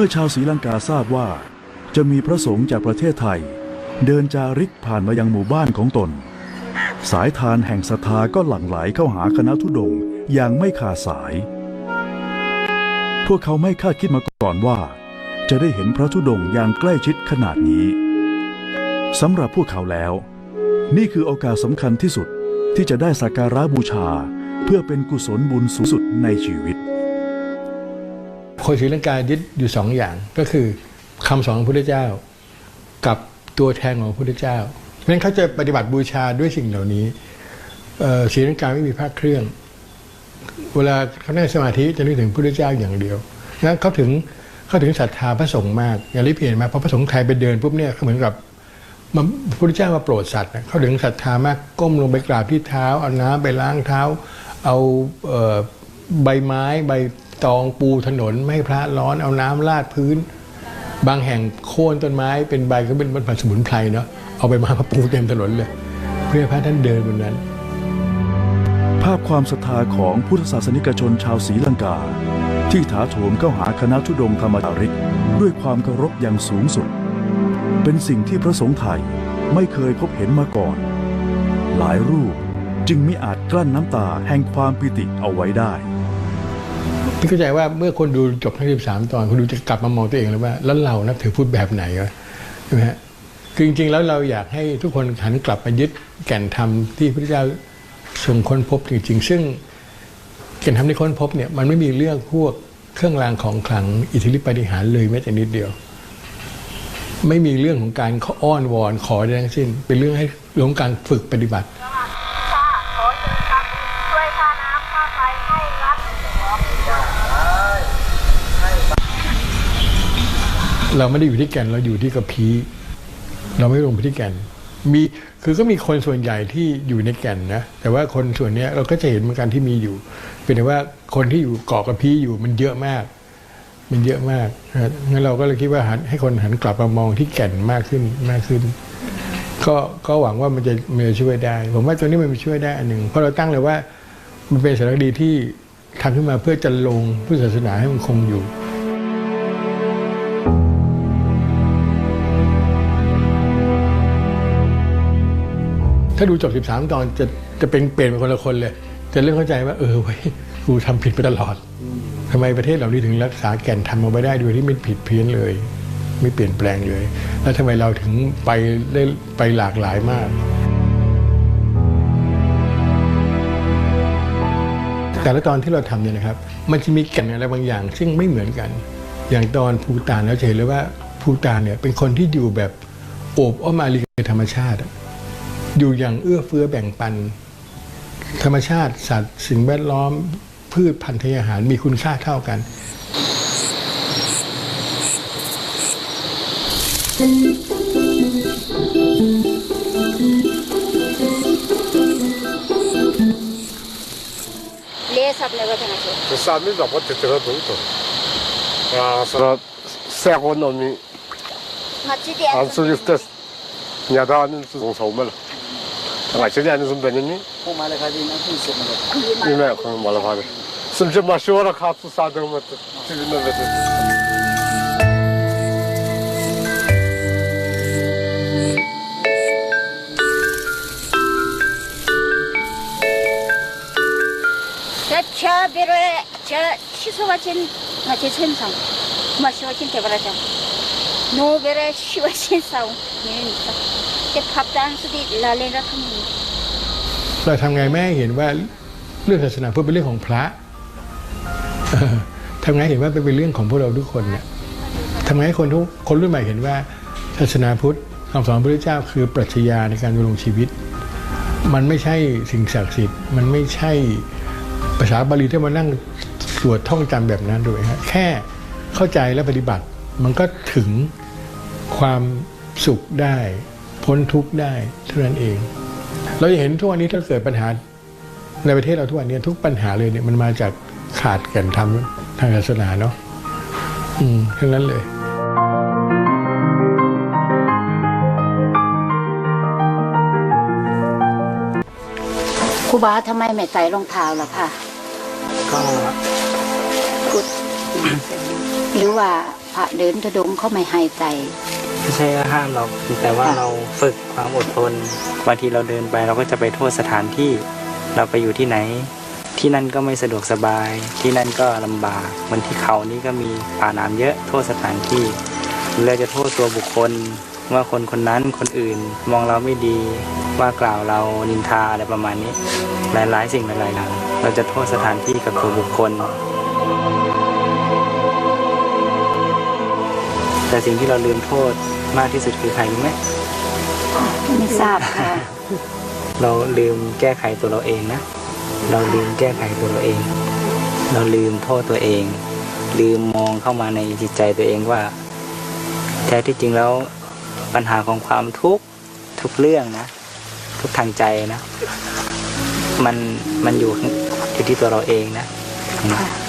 มื่อชาวศรีลังกาทราบว่า จะมีพระสงฆ์จากประเทศไทย เดินจาริกผ่านมายังหมู่บ้านของตน สายทานแห่งศรัทธาก็หลั่งไหลเข้าหาคณะทุดงอย่างไม่ขาดสาย พวกเขาไม่คาดคิดมาก่อนว่า จะได้เห็นพระธุดงอย่างใกล้ชิดขนาดนี้สำหรับพวกเขาแล้ว นี่คือโอกาสสำคัญที่สุดที่จะได้สักการะบูชา เพื่อเป็นกุศลบุญสูงสุดในชีวิต คนศรีลังกายึดอยู่สองอย่างก็คือคำสอนของพระพุทธเจ้า กับตัวแทนของพระพุทธเจ้า เพราะฉะนั้นเขาจะปฏิบัติบูชาด้วยสิ่งเหล่านี้ศรีลังกาไม่มีพระเครื่อง เวลาเขานั่งสมาธิจะนึกถึงพระพุทธเจ้าอย่างเดียวงั้นเขาถึงเขาถึงศรัทธาพระสงฆ์มากอย่างที่เห็นมาพอพระสงฆ์ไทยไปเดินปุ๊บเนี่ยเขาเหมือนกับพระพุทธเจ้ามาโปรดสัตว์นะเขาถึงศรัทธามากก้มลงไปกราบที่เท้าเอาน้ำไปล้างเท้า เอาเออใบไม้ใบ ตองปูถนนไม่พระร้อนเอาน้ำราดพื้น บางแห่งโค่นต้นไม้เป็นใบก็เป็นผันสมุนไพรเนาะเอาใบไม้มาปูเต็มถนนเลย เพื่อพระท่านเดินบนนั้น ภาพความศรัทธาของพุทธศาสนิกชนชาวศรีลังกา ที่ถาโถมเข้าหาคณะทุดงธรรมจาริกด้วยความเคารพอย่างสูงสุด เป็นสิ่งที่พระสงฆ์ไทยไม่เคยพบเห็นมาก่อน หลายรูปจึงไม่อาจกลั้นน้ำตาแห่งความปิติเอาไว้ได้ พี่เข้าใจว่าเมื่อคนดูจบทั้ง 13 ตอนคนดูจะกลับมามองตัวเองเลยว่า แล้วเรานับถือพุทธแบบไหนวะใช่ไหมฮะคือจริงๆแล้วเราอยากให้ทุกคนหันกลับมายึดแก่นธรรมที่พระพุทธเจ้าทรงค้นพบจริง ๆ ซึ่งแก่นธรรมที่ค้นพบเนี่ยมันไม่มีเรื่องพวกเครื่องรางของขลังอิทธิฤทธิปฏิหารเลยแม้แต่นิดเดียว ไม่มีเรื่องของการอ้อนวอนขอใดทั้งสิ้น เป็นเรื่องให้เรื่องของการฝึกปฏิบัติ ค่ะขอเชิญทำบุญช่วยค่าน้ำค่าไฟให้รัฐ เราไม่ได้อยู่ที่แก่นเราอยู่ที่กระพี้เราไม่ลงไปที่แก่น มีคือก็มีคนส่วนใหญ่ที่อยู่ในแก่นนะแต่ว่าคนส่วนนี้เราก็จะเห็นเหมือนกันที่มีอยู่ เป็นแต่ว่าคนที่อยู่เกาะกระพี้อยู่มันเยอะมาก มันเยอะมากนะงั้นเราก็เลยคิดว่าหันให้คนหันกลับมามองที่แก่นมากขึ้นมากขึ้น ก็ก็หวังว่ามันจะมันจะช่วยได้ ผมว่าตัวนี้มันช่วยได้อันหนึ่งเพราะเราตั้งเลยว่ามันเป็นสารคดีที่ทำขึ้นมาเพื่อจะลงพุทธศาสนาให้มันคงอยู่ ถ้าดูจบ 13 ตอนจะจะเป็นเปลี่ยนเป็นคนละคนเลย จะเริ่มเข้าใจว่าเออเว้ยกูทำผิดไปตลอดทำไมประเทศเหล่านี้ถึงรักษาแก่นทำเอาไว้ได้โดยที่ไม่ผิดเพี้ยนเลย ไม่เปลี่ยนแปลงเลย แล้วทำไมเราถึงไปได้ไปหลากหลายมาก แต่ละตอนที่เราทำเนี่ยนะครับ มันจะมีแก่นอะไรบางอย่าง ซึ่งไม่เหมือนกัน อย่างตอนภูตานแล้วเห็นเลยว่าภูตานเนี่ยเป็นคนที่อยู่แบบโอบอ้อมอารีกธรรมชาติ อยู่อย่างเอื้อเฟื้อแบ่งปัน ธรรมชาติสัตว์สิ่งแวดล้อม พืชพันธุ์ทอาหารมีคุณค่าเท่ากัน ليه صابنا بدنا شو؟ سامي لا بدي تردو تو. آه صار سعر نومي. ما تدي. أنسولفتس. 伢他那是从草莓了。Raçeli yani zum beneni. Yine koyun bala fadi. Sımca maşı olarak hatı sadığım etti. Sizin nöbeti. Ça bere ça şisovacın maçesin sam. Maşovacın tebaracam. No bere şivacın sam. Ne ne จะพับด้านสติตและเล่นรัฐมนตรีเราทำไงแม่เห็นว่าเรื่องศาสนาพุทธเป็นเรื่องของพระทำไงเห็นว่าเป็นเรื่องของพวกเราทุกคนเนี่ยทำไงให้คนทุกคนรุ่นใหม่เห็นว่าศาสนาพุทธคำสอนพระพุทธเจ้าคือปรัชญาในการดำรงชีวิต มันไม่ใช่สิ่งศักดิ์สิทธิ์ มันไม่ใช่ภาษาบาลีที่มานั่งสวดท่องจำแบบนั้นด้วยฮะแค่เข้าใจและปฏิบัติ มันก็ถึงความสุขได้ พ้นทุกข์ได้เท่านั้นเอง เราจะเห็นทุกวันนี้ถ้าเกิดปัญหาในประเทศเราทุกวันนี้ทุกปัญหาเลยเนี่ยมันมาจากขาดแก่นธรรมทางศาสนาเนาะอืมทั้งนั้นเลยครูบาทำไมไม่ใส่รองเท้าล่ะคะก็กุดหรือว่าพระเดินทุดงค์เขาไม่ให้ใจ ไม่ใช่ว่าห้ามเราแต่ว่าเราฝึกความอดทนบางทีเราเดินไปเราก็จะไปโทษสถานที่ เราไปอยู่ที่ไหน ที่นั่นก็ไม่สะดวกสบาย ที่นั่นก็ลำบากบนที่เขานี่ก็มีป่านามเยอะโทษสถานที่หรือเราจะโทษตัวบุคคลว่าคนคนนั้นคนอื่นมองเราไม่ดีว่ากล่าวเรานินทาอะไรประมาณนี้ หลายๆ สิ่งหลายๆอย่างเราจะโทษสถานที่กับตัวบุคคล แต่สิ่งที่เราลืมโทษ มากที่สุดคือใครรู้ไหมไม่ทราบค่ะ เราลืมแก้ไขตัวเราเองนะ เราลืมแก้ไขตัวเราเอง เราลืมโทษตัวเอง ลืมมองเข้ามาในจิตใจตัวเองว่า แท้ที่จริงแล้วปัญหาของความทุกข์ทุกเรื่องนะ ทุกทางใจนะ มันมันอยู่ข้างอยู่ที่ตัวเราเองนะค่ะ